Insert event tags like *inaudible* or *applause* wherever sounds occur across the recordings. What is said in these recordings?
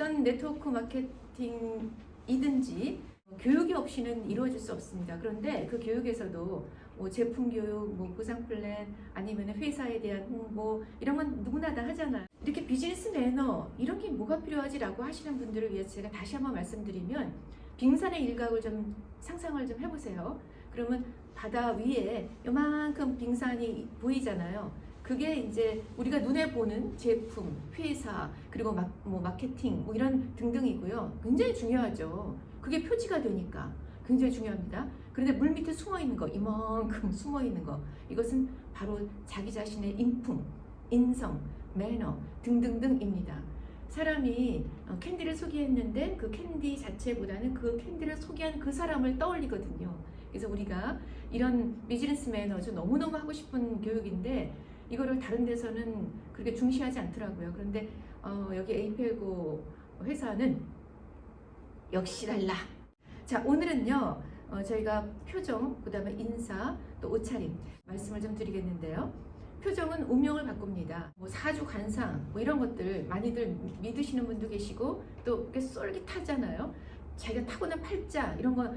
어떤 네트워크 마케팅이든지 교육이 없이는 이루어질 수 없습니다. 그런데 그 교육에서도 뭐 제품 교육, 뭐 보상 플랜, 아니면 회사에 대한 홍보 이런 건 누구나 다 하잖아요. 이렇게 비즈니스 매너 이런 게 뭐가 필요하지라고 하시는 분들을 위해서 제가 다시 한번 말씀드리면 빙산의 일각을 좀 상상을 좀 해보세요. 그러면 바다 위에 요만큼 빙산이 보이잖아요. 그게 이제 우리가 눈에 보는 제품, 회사, 그리고 막, 뭐 마케팅 뭐 이런 등등이고요. 굉장히 중요하죠. 그게 표지가 되니까 굉장히 중요합니다. 그런데 물 밑에 숨어 있는 거, 이만큼 *laughs* 숨어 있는 거, 이것은 바로 자기 자신의 인품, 인성, 매너 등등등입니다. 사람이 어, 캔디를 소개했는데 그 캔디 자체보다는 그 캔디를 소개한 그 사람을 떠올리거든요. 그래서 우리가 이런 비즈니스 매너죠. 너무너무 하고 싶은 교육인데 이거를 다른 데서는 그렇게 중시하지 않더라고요. 그런데 어, 여기 에이펠고 회사는 역시 달라. 자 오늘은요 어, 저희가 표정, 그 다음에 인사, 또 옷차림 말씀을 좀 드리겠는데요. 표정은 운명을 바꿉니다. 뭐 사주 관상 뭐 이런 것들 많이들 믿으시는 분도 계시고 또 쏠깃하잖아요. 자기가 타고난 팔자 이런 거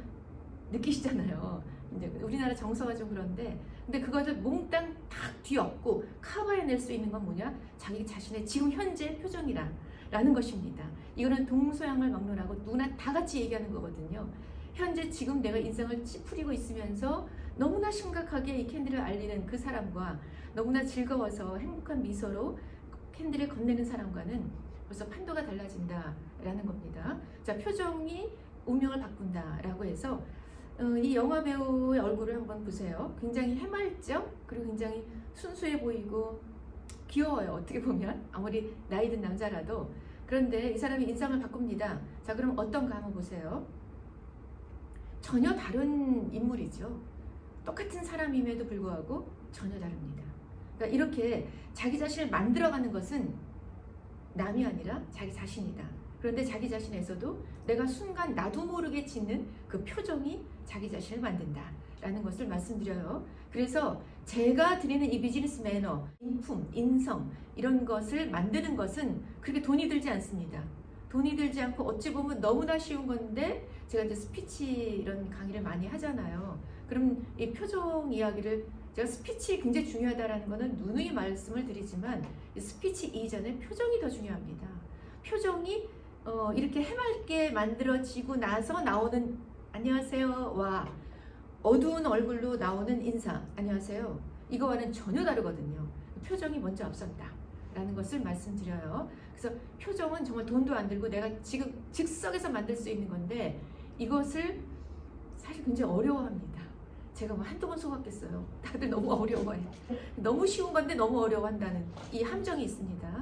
느끼시잖아요. 이제 우리나라 정서가 좀 그런데 근데 그것을 몽땅 탁 뒤엎고 커버해낼 수 있는 건 뭐냐? 자기 자신의 지금 현재 표정이라 라는 것입니다. 이거는 동서양을 막론하고 누구나 다 같이 얘기하는 거거든요. 현재 지금 내가 인생을 찌푸리고 있으면서 너무나 심각하게 이 캔디를 알리는 그 사람과 너무나 즐거워서 행복한 미소로 캔디를 건네는 사람과는 벌써 판도가 달라진다라는 겁니다. 자, 표정이 운명을 바꾼다라고 해서 어, 이 영화 배우의 얼굴을 한번 보세요. 굉장히 해맑죠? 그리고 굉장히 순수해 보이고 귀여워요. 어떻게 보면 아무리 나이 든 남자라도 그런데 이 사람이 인상을 바꿉니다. 자, 그럼 어떤가 한번 보세요. 전혀 다른 인물이죠. 똑같은 사람임에도 불구하고 전혀 다릅니다. 그러니까 이렇게 자기 자신을 만들어가는 것은 남이 아니라 자기 자신이다. 그런데 자기 자신에서도 내가 순간 나도 모르게 짓는 그 표정이 자기 자신을 만든다 라는 것을 말씀드려요. 그래서 제가 드리는 이 비즈니스 매너, 인품, 인성 이런 것을 만드는 것은 그렇게 돈이 들지 않습니다. 돈이 들지 않고 어찌 보면 너무나 쉬운 건데 제가 이제 스피치 이런 강의를 많이 하잖아요. 그럼 이 표정 이야기를 제가 스피치 굉장히 중요하다라는 거는 누누이 말씀을 드리지만 이 스피치 이전에 표정이 더 중요합니다. 표정이 어, 이렇게 해맑게 만들어지고 나서 나오는 안녕하세요와 어두운 얼굴로 나오는 인사 안녕하세요 이거와는 전혀 다르거든요. 표정이 먼저 앞선다라는 것을 말씀드려요. 그래서 표정은 정말 돈도 안 들고 내가 지금 즉석에서 만들 수 있는 건데 이것을 사실 굉장히 어려워합니다. 제가 뭐 한두 번 속았겠어요. 다들 너무 어려워해. 너무 쉬운 건데 너무 어려워한다는 이 함정이 있습니다.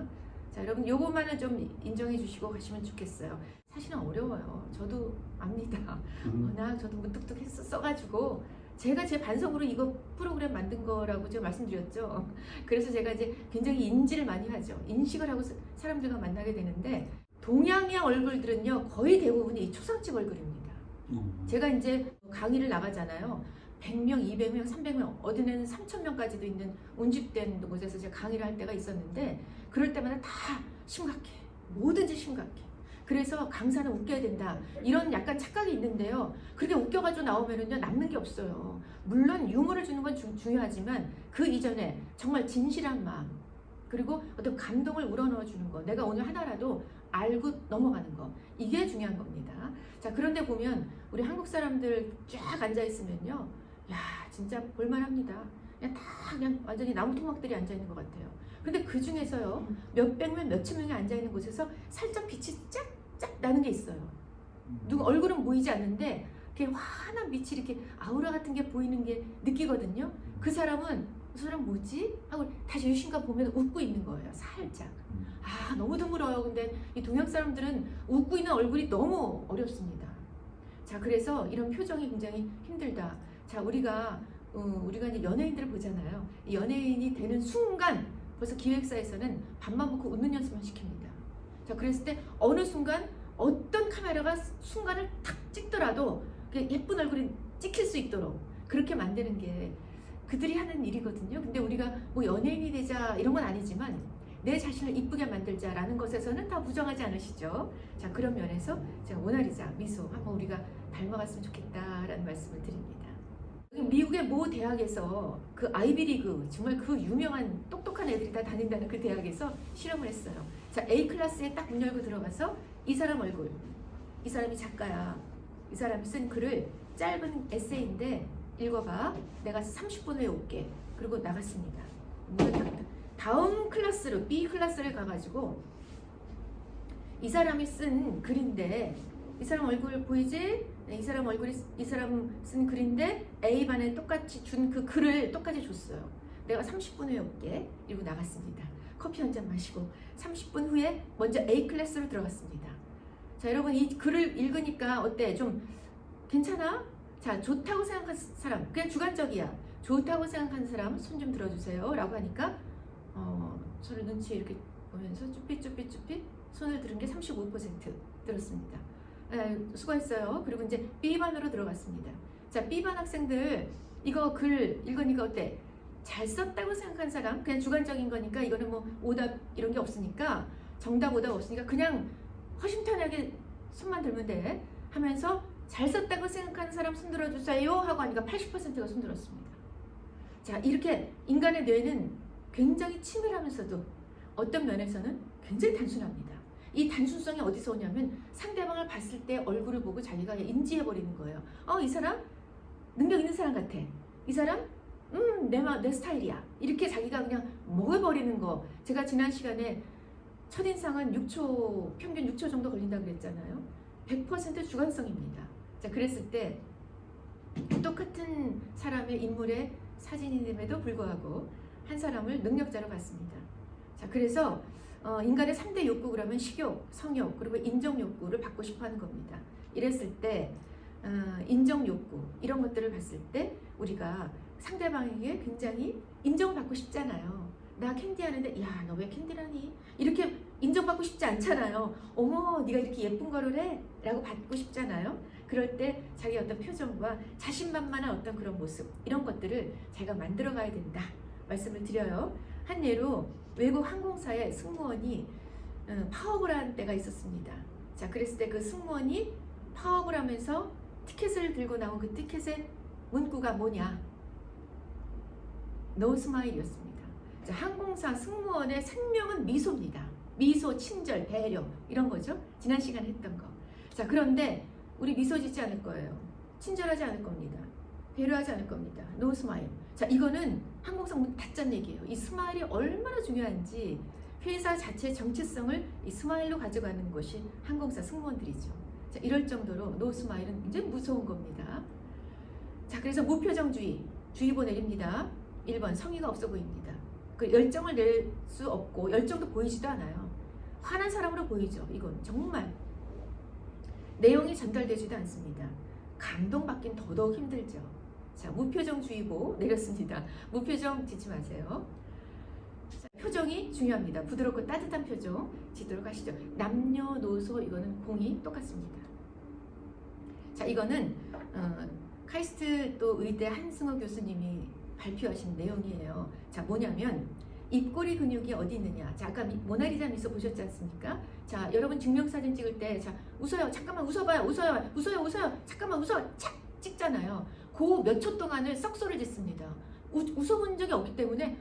자, 여러분 요것만은 좀 인정해 주시고 가시면 좋겠어요. 사실은 어려워요. 저도 압니다. 워낙 저도 무뚝뚝 했어 써가지고 제가 제 반성으로 이거 프로그램 만든 거라고 제가 말씀드렸죠. 그래서 제가 이제 굉장히 인지를 많이 하죠. 인식을 하고 사- 사람들과 만나게 되는데 동양의 얼굴들은요 거의 대부분이 이 초상집 얼굴입니다. 제가 이제 강의를 나가잖아요. 100명, 200명, 300명, 어디는 3,000명까지도 있는 운집된 곳에서 제가 강의를 할 때가 있었는데, 그럴 때마다 다 심각해. 뭐든지 심각해. 그래서 강사는 웃겨야 된다. 이런 약간 착각이 있는데요. 그렇게 웃겨가지고 나오면은요, 남는 게 없어요. 물론 유머를 주는 건 중- 중요하지만, 그 이전에 정말 진실한 마음, 그리고 어떤 감동을 우러넣어 주는 거, 내가 오늘 하나라도 알고 넘어가는 거, 이게 중요한 겁니다. 자, 그런데 보면, 우리 한국 사람들 쫙 앉아 있으면요, 야, 진짜 볼만합니다. 그냥 다 그냥 완전히 나무 토막들이 앉아 있는 것 같아요. 근데 그 중에서요, 몇백 명, 몇천 명이 앉아 있는 곳에서 살짝 빛이 짝짝 나는 게 있어요. 누구 얼굴은 보이지 않는데, 이렇게 환한 빛이 이렇게 아우라 같은 게 보이는 게 느끼거든요. 그 사람은 그 사람 뭐지? 하고 다시 유심가 보면 웃고 있는 거예요. 살짝. 아 너무 드물어요. 근데 이 동양 사람들은 웃고 있는 얼굴이 너무 어렵습니다. 자 그래서 이런 표정이 굉장히 힘들다. 자 우리가 어, 우리가 이제 연예인들을 보잖아요. 이 연예인이 되는 순간 벌써 기획사에서는 밥만 먹고 웃는 연습만 시킵니다. 자 그랬을 때 어느 순간 어떤 카메라가 순간을 탁 찍더라도 그 예쁜 얼굴이 찍힐 수 있도록 그렇게 만드는 게 그들이 하는 일이거든요. 근데 우리가 뭐 연예인이 되자 이런 건 아니지만 내 자신을 이쁘게 만들자라는 것에서는 다 부정하지 않으시죠? 자 그런 면에서 제가 모나리자 미소 한번 우리가 닮아갔으면 좋겠다라는 말씀을 드립니다. 여기 미국의 모 대학에서 그 아이비리그 정말 그 유명한 똑똑한 애들이 다 다닌다는 그 대학에서 실험을 했어요. 자 A 클래스에 딱 문 열고 들어가서 이 사람 얼굴, 이 사람이 작가야. 이 사람이 쓴 글을 짧은 에세이인데 읽어봐. 내가 30분 후에 올게. 그리고 나갔습니다. 다음 클래스로 B 클래스를 가가지고 이 사람이 쓴 글인데 이 사람 얼굴 보이지? 네, 이 사람 얼굴이 이 사람 쓴 글인데 A 반에 똑같이 준 그 글을 똑같이 줬어요. 내가 30분 후에 올게. 이러고 나갔습니다. 커피 한 잔 마시고 30분 후에 먼저 A 클래스로 들어갔습니다. 자 여러분 이 글을 읽으니까 어때? 좀 괜찮아? 자 좋다고 생각한 사람 그냥 주관적이야. 좋다고 생각하는 사람 손 좀 들어주세요. 라고 하니까 어, 손을 눈치 이렇게 보면서 쭈삣쭈삣쭈삣 손을 들은 게 35% 들었습니다. 에, 수고했어요. 그리고 이제 B반으로 들어갔습니다. 자, B반 학생들 이거 글 읽으니까 어때? 잘 썼다고 생각한 사람 그냥 주관적인 거니까 이거는 뭐 오답 이런 게 없으니까 정답 오답 없으니까 그냥 허심탄회하게 손만 들면 돼 하면서 잘 썼다고 생각하는 사람 손 들어 주세요 하고 하니까 80%가 손 들었습니다. 자 이렇게 인간의 뇌는 굉장히 치밀하면서도 어떤 면에서는 굉장히 단순합니다. 이 단순성이 어디서 오냐면 상대방을 봤을 때 얼굴을 보고 자기가 인지해 버리는 거예요. 어 이 사람 능력 있는 사람 같아. 이 사람 음 내 내 스타일이야. 이렇게 자기가 그냥 먹어버리는 거. 제가 지난 시간에 첫인상은 6초 평균 6초 정도 걸린다 그랬잖아요. 100% 주관성입니다. 자 그랬을 때 똑같은 사람의 인물의 사진임에도 불구하고 한 사람을 능력자로 봤습니다. 자 그래서 어, 인간의 3대 욕구 그러면 식욕, 성욕 그리고 인정 욕구를 받고 싶어 하는 겁니다. 이랬을 때 어, 인정 욕구 이런 것들을 봤을 때 우리가 상대방에게 굉장히 인정받고 싶잖아요. 나 캔디 하는데 야 너 왜 캔디라니? 이렇게 인정받고 싶지 않잖아요. 어머 네가 이렇게 예쁜 거를 해? 라고 받고 싶잖아요. 그럴 때 자기 어떤 표정과 자신만만한 어떤 그런 모습 이런 것들을 자기가 만들어 가야 된다 말씀을 드려요. 한 예로 외국 항공사의 승무원이 어, 파업을 한 때가 있었습니다. 자 그랬을 때 그 승무원이 파업을 하면서 티켓을 들고 나온 그 티켓의 문구가 뭐냐? 노 스마일이었습니다. 자, 항공사 승무원의 생명은 미소입니다. 미소, 친절, 배려 이런 거죠. 지난 시간에 했던 거. 자 그런데 우리 미소 짓지 않을 거예요. 친절하지 않을 겁니다. 배려하지 않을 겁니다. 노 스마일. 자 이거는 문 닫자는 얘기예요. 이 스마일이 얼마나 중요한지 회사 자체의 정체성을 이 스마일로 가져가는 것이 항공사 승무원들이죠. 자 이럴 정도로 노 스마일은 굉장히 무서운 겁니다. 자 그래서 무표정주의 주의보 내립니다. 1번 성의가 없어 보입니다. 그 열정을 낼 수 없고 열정도 보이지도 않아요. 화난 사람으로 보이죠. 이건 정말 내용이 전달되지도 않습니다. 감동받긴 더더욱 힘들죠. 자, 무표정 주의보 내렸습니다. 무표정 짓지 마세요. 자, 표정이 중요합니다. 부드럽고 따뜻한 표정 짓도록 하시죠. 남녀노소 이거는 공이 똑같습니다. 자, 이거는 어, 카이스트 또 의대 한승호 교수님이 발표하신 내용이에요. 자, 뭐냐면 입꼬리 근육이 어디 있느냐. 자, 아까 미- 모나리자 미소 보셨지 않습니까? 자, 여러분 증명사진 찍을 때, 자, 웃어요. 잠깐만 웃어봐요. 웃어요. 웃어요. 웃어요. 잠깐만 웃어. 착! 찍잖아요. 그 몇 초 동안을 썩소를 짓습니다. 웃, 웃어본 적이 없기 때문에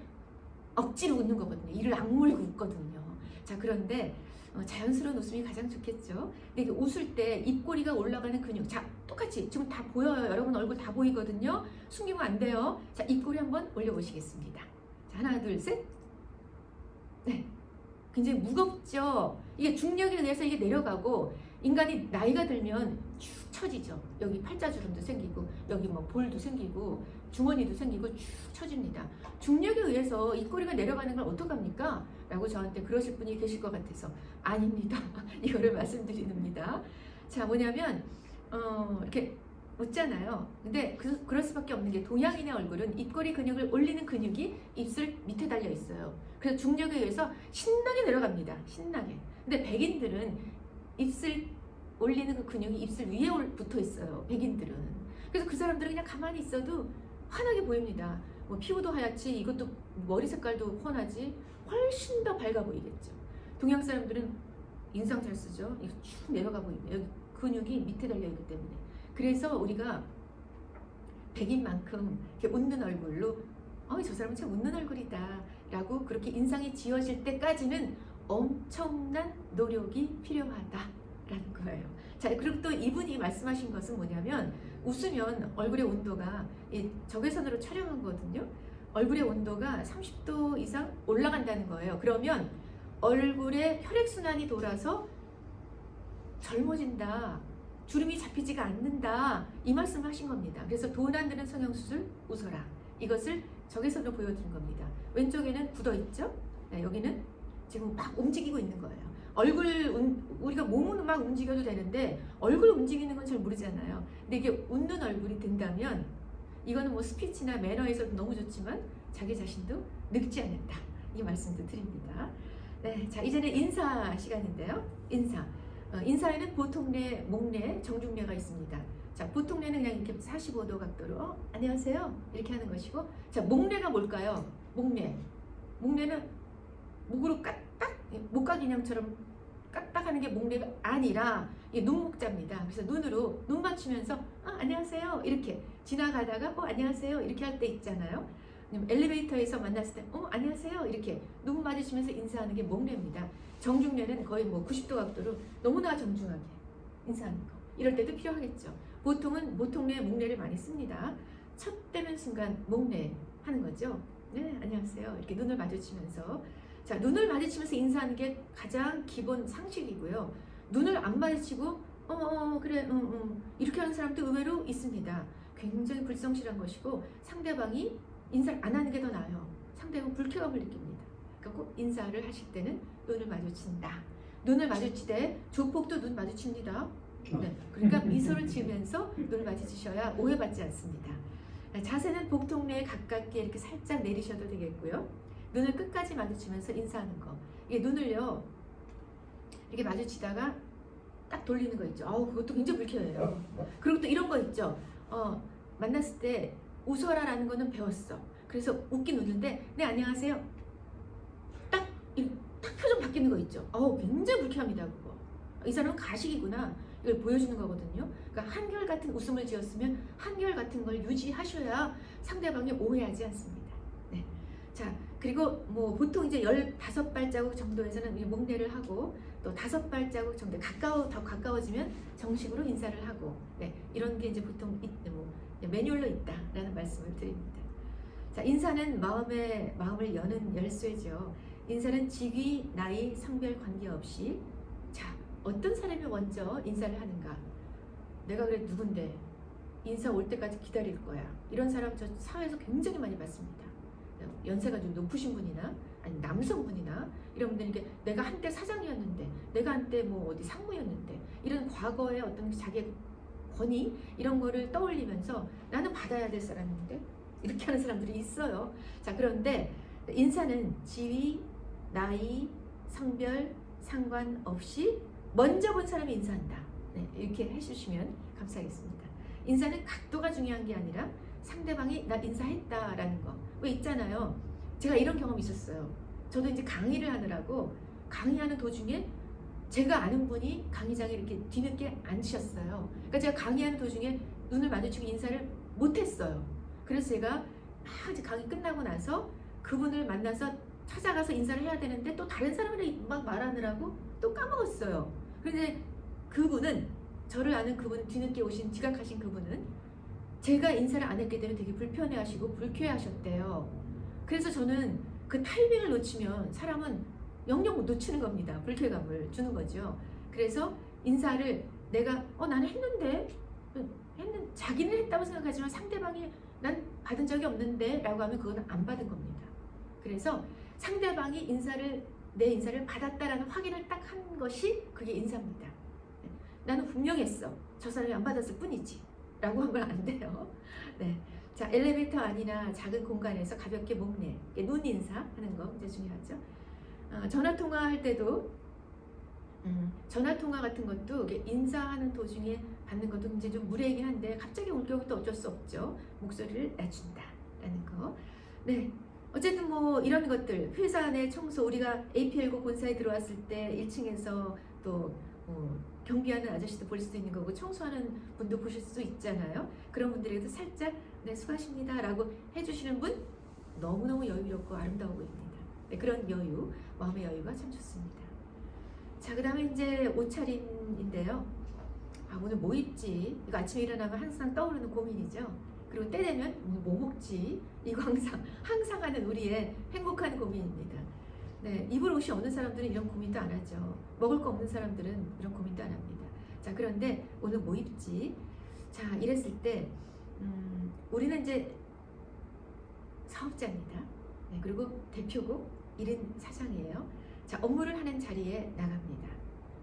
억지로 웃는 거거든요. 이를 악물고 웃거든요. 자, 그런데 어, 자연스러운 웃음이 가장 좋겠죠. 근데 웃을 때 입꼬리가 올라가는 근육. 자, 똑같이 지금 다 보여요. 여러분 얼굴 다 보이거든요. 숨기면 안 돼요. 자, 입꼬리 한번 올려보시겠습니다. 자, 하나, 둘, 셋. 네. 굉장히 무겁죠. 이게 중력에 의해서 이게 내려가고 인간이 나이가 들면 축 처지죠. 여기 팔자주름도 생기고 여기 뭐 볼도 생기고 주머니도 생기고 축 처집니다. 중력에 의해서 입꼬리가 내려가는 걸 어떡합니까? 라고 저한테 그러실 분이 계실 것 같아서 아닙니다. *laughs* 이거를 말씀드립니다. 자 뭐냐면 어, 이렇게 웃잖아요. 근데 그, 그럴 수밖에 없는 게 동양인의 얼굴은 입꼬리 근육을 올리는 근육이 입술 밑에 달려 있어요. 그래서 중력에 의해서 신나게 내려갑니다. 신나게. 근데 백인들은 입술 올리는 그 근육이 입술 위에 올- 붙어 있어요. 백인들은. 그래서 그 사람들은 그냥 가만히 있어도 환하게 보입니다. 뭐 피부도 하얗지, 이것도 머리 색깔도 훤하지, 훨씬 더 밝아 보이겠죠. 동양 사람들은 인상 잘 쓰죠. 이거 쭉 내려가 보이네. 여기 근육이 밑에 달려 있기 때문에. 그래서 우리가 백인 만큼 이렇게 웃는 얼굴로 어, 저 사람은 참 웃는 얼굴이다. 라고 그렇게 인상이 지어질 때까지는 엄청난 노력이 필요하다 라는 거예요. 자, 그리고 또 이분이 말씀하신 것은 뭐냐면 웃으면 얼굴의 온도가 이 적외선으로 촬영한 거거든요. 얼굴의 온도가 30도 이상 올라간다는 거예요. 그러면 얼굴에 혈액순환이 돌아서 젊어진다. 주름이 잡히지가 않는다. 이 말씀을 하신 겁니다. 그래서 돈 안 드는 성형수술 웃어라. 이것을 적외선으로 보여드린 겁니다. 왼쪽에는 굳어 있죠? 네, 여기는 지금 막 움직이고 있는 거예요. 얼굴 움- 우리가 몸은 막 움직여도 되는데 얼굴 움직이는 건 잘 모르잖아요. 근데 이게 웃는 얼굴이 된다면 이거는 뭐 스피치나 매너에서도 너무 좋지만 자기 자신도 늙지 않는다. 이 말씀도 드립니다. 네, 자 이제는 인사 시간인데요. 인사. 어, 인사에는 보통례, 목례, 정중례가 있습니다. 자, 보통례는 그냥 이렇게 45도 각도로 어, 안녕하세요 이렇게 하는 것이고, 자 목례가 뭘까요? 목례. 목례는 목으로 까딱 목각 인형처럼 까딱하는 게 목례가 아니라 눈목자입니다. 그래서 눈으로 눈 맞추면서 아, 안녕하세요 이렇게 지나가다가 어 안녕하세요 이렇게 할 때 있잖아요. 엘리베이터에서 만났을 때 어 안녕하세요 이렇게 눈 마주치면서 인사하는 게 목례입니다. 정중례는 거의 뭐 90도 각도로 너무나 정중하게 인사하는 거 이럴 때도 필요하겠죠. 보통은 모통례, 목례를 많이 씁니다. 첫 대면 순간 목례 하는 거죠. 네 안녕하세요 이렇게 눈을 마주치면서 자, 눈을 마주치면서 인사하는 게 가장 기본 상식이고요. 눈을 안 마주치고 어, 어 그래, 응, 응. 이렇게 하는 사람도 의외로 있습니다. 굉장히 불성실한 것이고 상대방이 인사를 안 하는 게 더 나아요. 상대방은 불쾌감을 느낍니다. 그러니까 꼭 인사를 하실 때는 눈을 마주친다. 눈을 마주치되 조폭도 눈 마주칩니다. 네, 그러니까 미소를 지으면서 눈을 마주치셔야 오해받지 않습니다. 자세는 복통내에 가깝게 이렇게 살짝 내리셔도 되겠고요. 눈을 끝까지 마주치면서 인사하는 거. 이게 눈을요 이렇게 마주치다가 딱 돌리는 거 있죠. 어우 그것도 굉장히 불쾌해요. 그리고 또 이런 거 있죠. 어 만났을 때 웃어라라는 거는 배웠어. 그래서 웃긴 웃는데 네 안녕하세요. 딱, 이- 딱 표정 바뀌는 거 있죠. 어우 굉장히 불쾌합니다 그거. 이 사람은 가식이구나. 이걸 보여주는 거거든요. 그러니까 한결 같은 웃음을 지었으면 한결 같은 걸 유지하셔야 상대방이 오해하지 않습니다. 네. 자, 그리고 뭐 보통 이제 15발자국 정도에서는 이 목례를 하고 또 다섯 발자국 정도 가까워 더 가까워지면 정식으로 인사를 하고 네, 이런 게 이제 보통 있, 뭐 매뉴얼로 있다라는 말씀을 드립니다. 자, 인사는 마음의 마음을 여는 열쇠죠. 인사는 직위, 나이, 성별 관계없이 자, 어떤 사람이 먼저 인사를 하는가? 내가 그래 누군데 인사 올 때까지 기다릴 거야. 이런 사람 저 사회에서 굉장히 많이 봤습니다. 연세가 좀 높으신 분이나 아니 남성분이나 이런 분들이 이게 내가 한때 사장이었는데 내가 한때 뭐 어디 상무였는데 이런 과거의 어떤 자기의 권위 이런 거를 떠올리면서 나는 받아야 될 사람인데 이렇게 하는 사람들이 있어요. 자 그런데 인사는 지위, 나이, 성별 상관없이 먼저 본 사람이 인사한다. 네, 이렇게 해주시면 감사하겠습니다. 인사는 각도가 중요한 게 아니라 상대방이 나 인사했다라는 거. 왜 있잖아요. 제가 이런 경험이 있었어요. 저도 이제 강의를 하느라고 강의하는 도중에 제가 아는 분이 강의장에 이렇게 뒤늦게 앉으셨어요. 그러니까 제가 강의하는 도중에 눈을 마주치고 인사를 못했어요. 그래서 제가 막 이제 강의 끝나고 나서 그분을 만나서 찾아가서 인사를 해야 되는데 또 다른 사람이랑 막 말하느라고 또 까먹었어요. 그런데 그분은 저를 아는 그분 뒤늦게 오신 지각하신 그분은 제가 인사를 안 했기 때문에 되게 불편해하시고 불쾌하셨대요. 그래서 저는 그 타이밍을 놓치면 사람은 영영 못 놓치는 겁니다. 불쾌감을 주는 거죠. 그래서 인사를 내가 어 나는 했는데 했는 자기는 했다고 생각하지만 상대방이 난 받은 적이 없는데라고 하면 그거는 안 받은 겁니다. 그래서 상대방이 인사를 내 인사를 받았다라는 확인을 딱 한 것이 그게 인사입니다. 네. 나는 분명했어. 저 사람이 안 받았을 뿐이지. 라고 하면 안 돼요. 네. 자, 엘리베이터 안이나 작은 공간에서 가볍게 목례, 눈 인사 하는 거 굉장히 중요하죠. 어, 전화 통화할 때도 음, 전화 통화 같은 것도 인사하는 도중에 받는 것도 굉장히 좀 무례하긴 한데 갑자기 올 경우도 어쩔 수 없죠. 목소리를 낮춘다라는 거. 네. 어쨌든 뭐 이런 것들 회사 내 청소 우리가 APL고 본사에 들어왔을 때 1층에서 또 어, 경비하는 아저씨도 볼 수도 있는 거고 청소하는 분도 보실 수 있잖아요. 그런 분들에게도 살짝 네 수고하십니다 라고 해주시는 분 너무너무 여유롭고 아름다워 보입니다. 네, 그런 여유, 마음의 여유가 참 좋습니다. 자, 그 다음에 이제 옷차림인데요. 아, 오늘 뭐 입지? 이거 아침에 일어나면 항상 떠오르는 고민이죠. 그리고 때 되면 오늘 뭐 먹지? 이거 항상, *laughs* 항상 하는 우리의 행복한 고민입니다. 네, 입을 옷이 없는 사람들은 이런 고민도 안 하죠. 먹을 거 없는 사람들은 이런 고민도 안 합니다. 자, 그런데 오늘 뭐 입지? 자, 이랬을 때, 음, 우리는 이제 사업자입니다. 네, 그리고 대표고 1인 사장이에요. 자, 업무를 하는 자리에 나갑니다.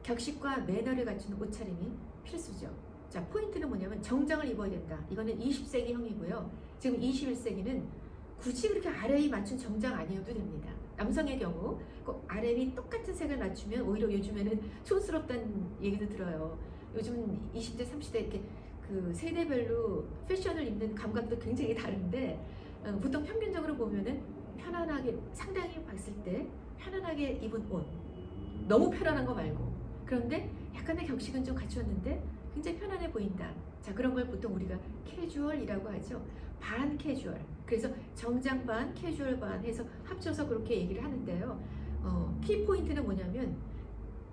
격식과 매너를 갖춘 옷차림이 필수죠. 자, 포인트는 뭐냐면 정장을 입어야 된다. 이거는 20세기형이고요. 지금 21세기는 굳이 그렇게 아래에 맞춘 정장 아니어도 됩니다. 남성의 경우 꼭 아래위 똑같은 색을 맞추면 오히려 요즘에는 촌스럽다는 얘기도 들어요. 요즘 20대, 30대 이렇게 그 세대별로 패션을 입는 감각도 굉장히 다른데 어, 보통 평균적으로 보면은 편안하게 상당히 봤을 때 편안하게 입은 옷 너무 편안한 거 말고 그런데 약간의 격식은 좀 갖추었는데 굉장히 편안해 보인다. 자 그런 걸 보통 우리가 캐주얼이라고 하죠. 반 캐주얼. 그래서 정장 반 캐주얼 반 해서 합쳐서 그렇게 얘기를 하는데요. 어, 키 포인트는 뭐냐면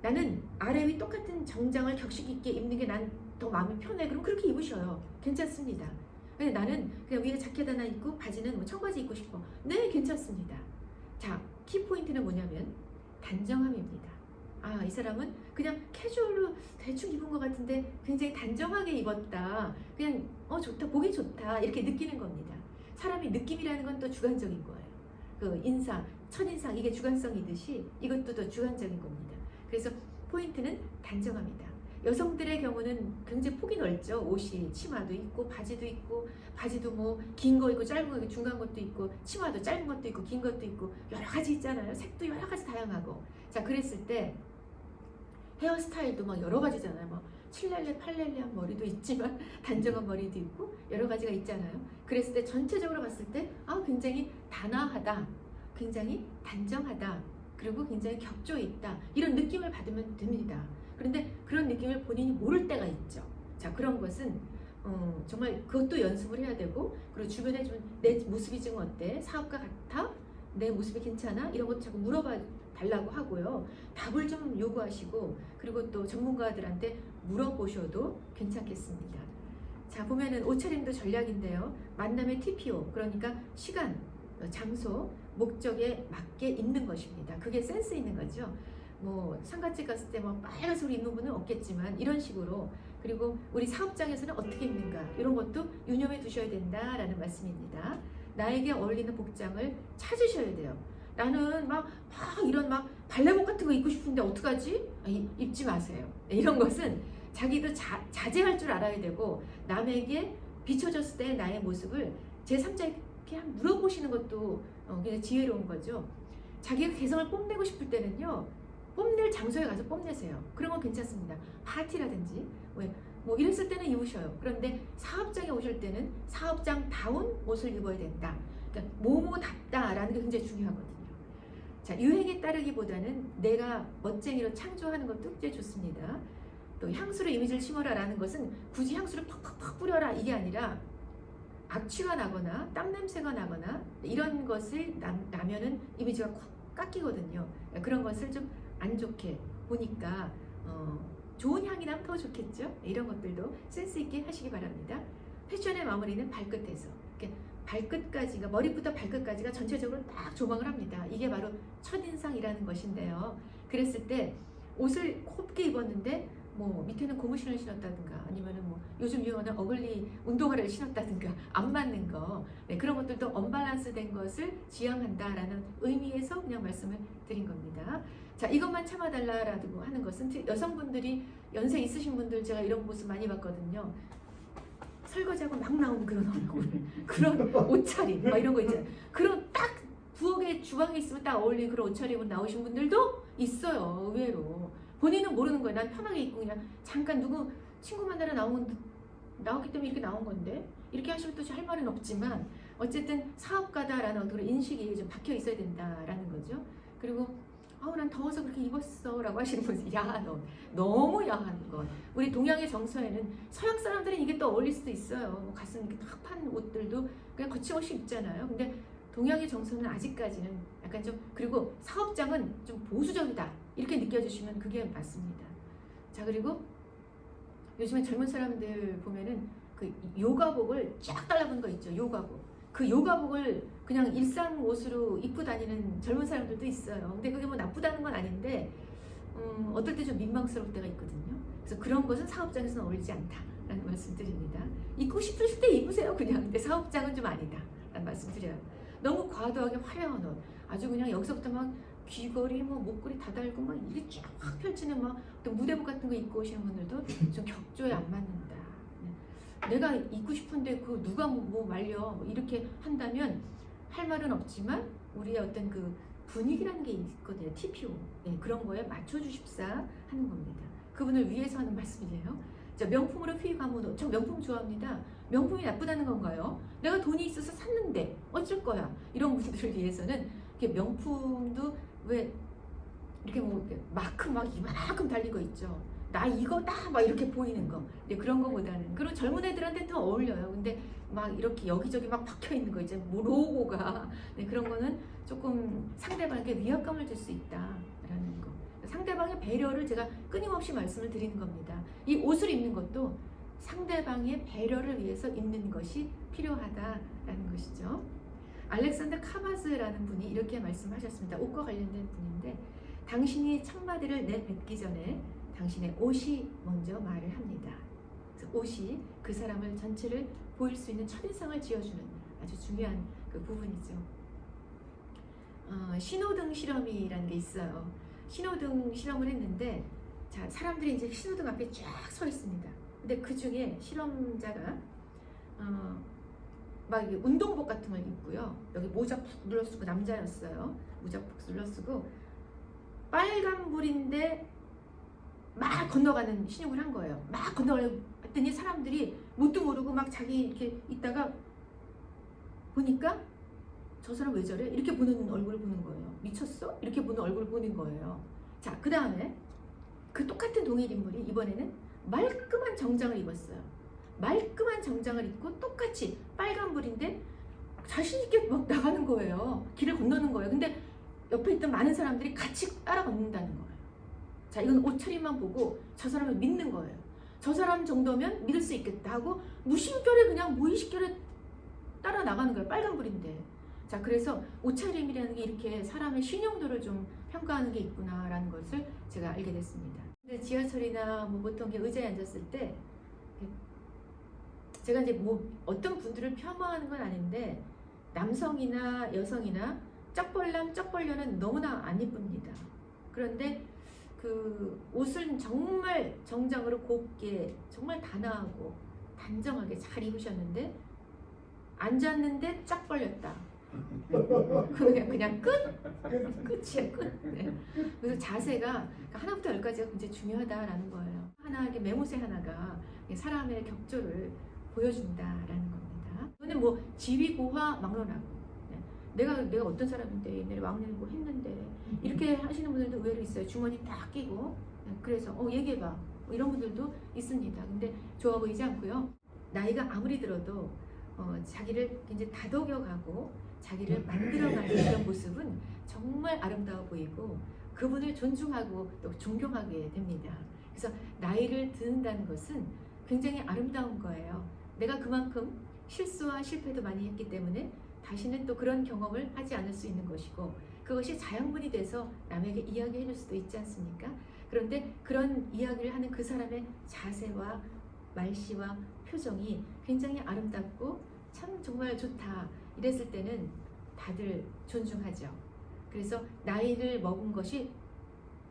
나는 아래 위 똑같은 정장을 격식 있게 입는 게 난 더 마음이 편해. 그럼 그렇게 입으셔요. 괜찮습니다. 근데 나는 그냥 위에 자켓 하나 입고 바지는 뭐 청바지 입고 싶어. 네, 괜찮습니다. 자, 키 포인트는 뭐냐면 단정함입니다. 아, 이 사람은 그냥 캐주얼로 대충 입은 것 같은데 굉장히 단정하게 입었다. 그냥 어 좋다, 보기 좋다 이렇게 느끼는 겁니다. 사람이 느낌이라는 건 또 주관적인 거예요. 그 인상, 첫인상 이게 주관성이듯이 이것도 더 주관적인 겁니다. 그래서 포인트는 단정합니다. 여성들의 경우는 굉장히 폭이 넓죠. 옷이 치마도 있고 바지도 있고 바지도 뭐 긴 거 있고 짧은 거 있고 중간 것도 있고 치마도 짧은 것도 있고 긴 것도 있고 여러 가지 있잖아요. 색도 여러 가지 다양하고 자 그랬을 때 헤어스타일도 막 여러 가지잖아요. 뭐 칠렐레 팔렐레한 머리도 있지만 *laughs* 단정한 머리도 있고 여러 가지가 있잖아요. 그랬을 때 전체적으로 봤을 때 아 굉장히 단아하다, 굉장히 단정하다, 그리고 굉장히 격조 있다 이런 느낌을 받으면 됩니다. 그런데 그런 느낌을 본인이 모를 때가 있죠. 자 그런 것은 어, 정말 그것도 연습을 해야 되고 그리고 주변에 좀 내 모습이 지금 어때? 사업가 같아? 내 모습이 괜찮아? 이런 것도 자꾸 물어봐 달라고 하고요. 답을 좀 요구하시고 그리고 또 전문가들한테 물어보셔도 괜찮겠습니다. 자 보면은 옷차림도 전략인데요. 만남의 TPO 그러니까 시간, 어, 장소, 목적에 맞게 입는 것입니다. 그게 센스 있는 거죠. 뭐 상가집 갔을 때 뭐 빨간색 입는 분은 없겠지만 이런 식으로 그리고 우리 사업장에서는 어떻게 입는가 이런 것도 유념해 두셔야 된다라는 말씀입니다. 나에게 어울리는 복장을 찾으셔야 돼요. 나는 막, 막 이런 막 발레복 같은 거 입고 싶은데 어떡하지? 아, 입- 입지 마세요. 이런 것은 자기도 자, 자제할 줄 알아야 되고 남에게 비춰졌을 때 나의 모습을 제3자에게 한 물어보시는 것도 어, 굉장히 지혜로운 거죠. 자기가 개성을 뽐내고 싶을 때는요. 뽐낼 장소에 가서 뽐내세요. 그런 건 괜찮습니다. 파티라든지 왜, 뭐 이랬을 때는 입으셔요. 그런데 사업장에 오실 때는 사업장다운 옷을 입어야 된다. 그러니까 모모답다라는 게 굉장히 중요하거든요. 자, 유행에 따르기보다는 내가 멋쟁이로 창조하는 것도 굉장히 좋습니다. 또 향수로 이미지를 심어라라는 것은 굳이 향수를 팍팍팍 뿌려라 이게 아니라 악취가 나거나 땀 냄새가 나거나 이런 것을 나, 나면은 이미지가 콱 깎이거든요. 그런 것을 좀 안 좋게 보니까 어, 좋은 향이 나면 더 좋겠죠. 이런 것들도 센스 있게 하시기 바랍니다. 패션의 마무리는 발끝에서 이렇게 발끝까지가 머리부터 발끝까지가 전체적으로 딱 조망을 합니다. 이게 바로 첫인상이라는 것인데요. 그랬을 때 옷을 곱게 입었는데 뭐 밑에는 고무신을 신었다든가 아니면은 뭐 요즘 유행하는 어글리 운동화를 신었다든가 안 맞는 거 네, 그런 것들도 언밸런스 된 것을 지향한다라는 의미에서 그냥 말씀을 드린 겁니다. 자 이것만 참아달라라고 하는 것은 여성분들이 연세 있으신 분들 제가 이런 모습 많이 봤거든요. 설거지하고 막 나오는 그런 얼굴, *laughs* 그런 옷차림, 막 이런 거 있잖아요. 그런 딱 부엌에 주방에 있으면 딱 어울리는 그런 옷차림으로 나오신 분들도 있어요. 의외로 본인은 모르는 거예요. 난 편하게 입고 그냥 잠깐 누구 친구 만나러 나온 나오기 때문에 이렇게 나온 건데 이렇게 하시면 또 할 말은 없지만 어쨌든 사업가다라는 그런 인식이 좀 박혀 있어야 된다라는 거죠. 그리고 아우 난 더워서 그렇게 입었어 라고 하시는 분이 야한 옷 너무 야한 것. 우리 동양의 정서에는 서양 사람들은 이게 또 어울릴 수도 있어요. 뭐 가슴 이렇게 탁 판 옷들도 그냥 거침없이 입잖아요. 근데 동양의 정서는 아직까지는 약간 좀 그리고 사업장은 좀 보수적이다. 이렇게 느껴지시면 그게 맞습니다. 자 그리고 요즘에 젊은 사람들 보면은 그 요가복을 쫙 달라붙는 거 있죠. 요가복 그 요가복을 그냥 일상 옷으로 입고 다니는 젊은 사람들도 있어요. 근데 그게 뭐 나쁘다는 건 아닌데 음, 어떨 때 좀 민망스러울 때가 있거든요. 그래서 그런 것은 사업장에서는 어울리지 않다라는 말씀드립니다. 입고 싶으실 때 입으세요 그냥. 근데 사업장은 좀 아니다라는 말씀드려요. 너무 과도하게 화려한 옷, 아주 그냥 여기서부터 막 귀걸이, 뭐 목걸이 다 달고 막 이게 쫙 펼치는 막 무대복 같은 거 입고 오시는 분들도 좀 격조에 안 맞는다. 네. 내가 입고 싶은데 그 누가 뭐, 뭐 말려 뭐 이렇게 한다면 할 말은 없지만 우리의 어떤 그 분위기라는 게 있거든요. TPO. 네, 그런 거에 맞춰주십사 하는 겁니다. 그분을 위해서 하는 말씀이에요. 자, 명품으로 휘감은 저 명품 좋아합니다. 명품이 나쁘다는 건가요? 내가 돈이 있어서 샀는데 어쩔 거야. 이런 분들을 위해서는 이렇게 명품도 왜 이렇게 뭐 이렇게 마크 막 이만큼 거 있죠. 나 이거다 막 이렇게 보이는 거. 네, 그런 거보다는 그리고 젊은 애들한테 더 어울려요. 근데 막 이렇게 여기저기 막 박혀 있는 거 이제 뭐 로고가 네, 그런 거는 조금 상대방에게 위압감을 줄 수 있다라는 거. 상대방의 배려를 제가 끊임없이 말씀을 드리는 겁니다. 이 옷을 입는 것도 상대방의 배려를 위해서 입는 것이 필요하다라는 것이죠. 알렉산더 카바즈라는 분이 이렇게 말씀하셨습니다. 옷과 관련된 분인데 당신이 첫마디를 내뱉기 전에 당신의 옷이 먼저 말을 합니다. 그래서 옷이 그 사람을 전체를 보일 수 있는 첫인상을 지어주는 아주 중요한 그 부분이죠. 어, 신호등 실험이라는 게 있어요. 신호등 실험을 했는데 자 사람들이 이제 신호등 앞에 쫙 서 있습니다. 근데 그 중에 실험자가 어, 막 운동복 같은 걸 입고요. 여기 모자 푹 눌러 쓰고 남자였어요. 모자 푹 눌러 쓰고 빨간 불인데 막 건너가는 신용을 한 거예요. 막 건너가려고 했더니 사람들이 뭣도 모르고 막 자기 이렇게 있다가 보니까 저 사람 왜 저래? 이렇게 보는 얼굴을 보는 거예요. 미쳤어? 이렇게 보는 얼굴을 보는 거예요. 자, 그 다음에 그 똑같은 동일 인물이 이번에는 말끔한 정장을 입었어요. 말끔한 정장을 입고 똑같이 빨간불인데 자신있게 막 나가는 거예요. 길을 건너는 거예요. 근데 옆에 있던 많은 사람들이 같이 따라 걷는다는 거예요. 자, 이건 옷차림만 보고 저 사람을 믿는 거예요. 저 사람 정도면 믿을 수 있겠다 하고 무심결에 그냥 무의식결에 따라 나가는 거예요. 빨간불인데. 자, 그래서 옷차림이라는 게 이렇게 사람의 신용도를 좀 평가하는 게 있구나라는 것을 제가 알게 됐습니다. 근데 지하철이나 뭐 보통 의자에 앉았을 때 제가 이제 뭐 어떤 분들을 폄하하는 건 아닌데 남성이나 여성이나 쩍벌남 쩍벌녀는 너무나 안 이쁩니다. 그런데 그 옷은 정말 정장으로 곱게 정말 단아하고 단정하게 잘 입으셨는데 앉았는데 쫙 벌렸다. *laughs* 그냥 그냥 끝 끝이야 끝. 네. 그래서 자세가 하나부터 열까지가 굉장히 중요하다라는 거예요. 하나 이게 메모새 하나가 사람의 격조를 보여준다라는 겁니다. 이거는 뭐 지위고화 막론하고 네. 내가 내가 어떤 사람인데 옛날에 왕년에 뭐 했는데 이렇게 하시는 분들도 의외로 있어요. 주머니 딱 끼고 네. 그래서 어 얘기해봐 뭐 이런 분들도 있습니다. 근데 좋아 보이지 않고요. 나이가 아무리 들어도 어, 자기를 굉장히 다독여가고 자기를 만들어가는 그런 모습은 정말 아름다워 보이고 그분을 존중하고 또 존경하게 됩니다. 그래서 나이를 드는다는 것은 굉장히 아름다운 거예요. 내가 그만큼 실수와 실패도 많이 했기 때문에 다시는 또 그런 경험을 하지 않을 수 있는 것이고 그것이 자양분이 돼서 남에게 이야기해 줄 수도 있지 않습니까? 그런데 그런 이야기를 하는 그 사람의 자세와 말씨와 표정이 굉장히 아름답고 참 정말 좋다 이랬을 때는 다들 존중하죠. 그래서 나이를 먹은 것이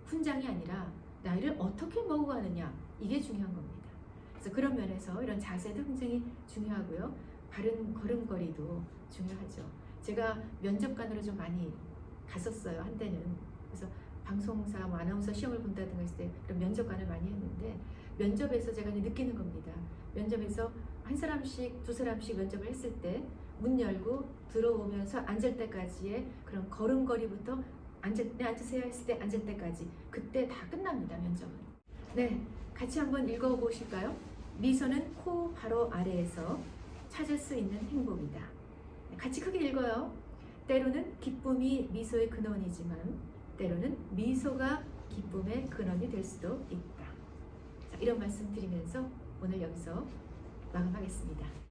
훈장이 아니라 나이를 어떻게 먹어가느냐 이게 중요한 겁니다. 그래서 그런 면에서 이런 자세도 굉장히 중요하고요. 바른 걸음걸이도 중요하죠. 제가 면접관으로 좀 많이 갔었어요 한때는. 그래서 방송사, 뭐 아나운서 시험을 본다든가 했을 때 그런 면접관을 많이 했는데 면접에서 제가 느끼는 겁니다. 면접에서 한 사람씩 두 사람씩 면접을 했을 때 문 열고 들어오면서 앉을 때까지의 그런 걸음걸이부터 앉을 때 앉으세요 했을 때 앉을 때까지 그때 다 끝납니다 면접은. 네, 같이 한번 읽어보실까요? 미소는 코 바로 아래에서 찾을 수 있는 행복이다. 네, 같이 크게 읽어요. 때로는 기쁨이 미소의 근원이지만 때로는 미소가 기쁨의 근원이 될 수도 있다. 자, 이런 말씀 드리면서 오늘 여기서 마감하겠습니다.